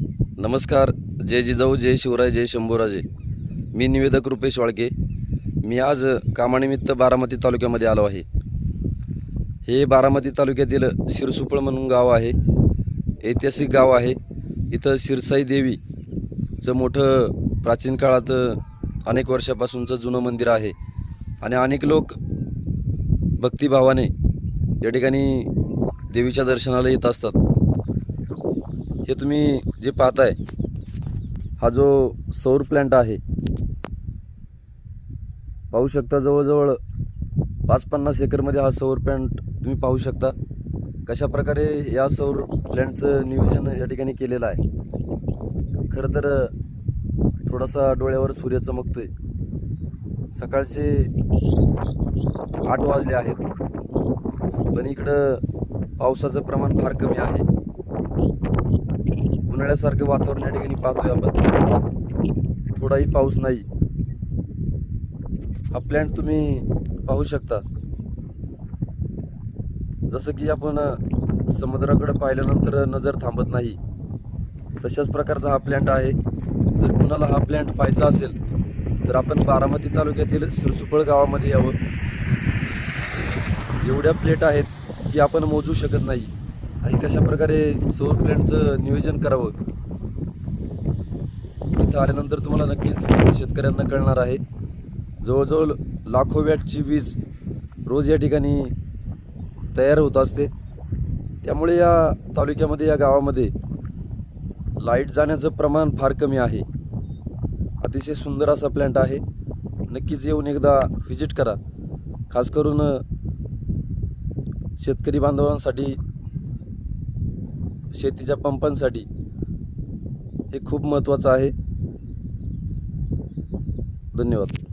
नमस्कार जय जिजाऊ जय शिवराय जय शंभूराजे. मी निवेदक रुपेश वाळके. मी आज कामानिमित्त बारामती तालुक्यामध्ये आलो आहे. हे बारामती तालुक्यातील शिरसुपळ म्हणून गाव आहे. ऐतिहासिक गाव आहे. इथं शिरसाई देवीचं मोठं प्राचीन काळात अनेक वर्षापासूनचं जुनं मंदिर आहे. आणि अनेक लोक भक्तिभावाने या ठिकाणी देवीच्या दर्शनाला येत असतात. हे तुम्ही जे पाहताय हा जो सौर प्लॅन्ट आहे पाहू शकता जवळजवळ पाच पन्नास एकरमध्ये हा सौर प्लॅन्ट तुम्ही पाहू शकता. कशा प्रकारे या सौर प्लॅन्टचं नियोजन या ठिकाणी केलेलं आहे? खरं तर थोडासा डोळ्यावर सूर्य चमकतोय. सकाळचे आठ वाजले आहेत. पण इकडं पावसाचं प्रमाण फार कमी आहे. उन्हाळ्यासारखं वातावरण या ठिकाणी पाहतोय आपण. थोडाही पाऊस नाही. हा प्लॅन्ट तुम्ही पाहू शकता. जसं की आपण समुद्राकडे पाहिल्यानंतर नजर थांबत नाही. तशाच प्रकारचा हा प्लॅन्ट आहे. जर कुणाला हा प्लॅन्ट पाहायचा असेल तर आपण बारामती तालुक्यातील सिरसुपळ गावामध्ये यावं. एवढ्या प्लेट आहेत की आपण मोजू शकत नाही. आणि कशा प्रकारे सौर प्लॅन्टचं नियोजन करावं इथं आल्यानंतर तुम्हाला नक्कीच शेतकऱ्यांना कळणार आहे. जवळजवळ लाखो वॅटची वीज रोज या ठिकाणी तयार होत असते. त्यामुळे या तालुक्यामध्ये या गावामध्ये लाइट जाण्याचं प्रमाण फार कमी आहे. अतिशय सुंदर असा प्लॅन्ट आहे. नक्कीच येऊन एकदा व्हिजिट करा. खास करून शेतकरी बांधवांसाठी शेतीच्या पंपांसाठी हे खूप महत्त्वाचं आहे. धन्यवाद.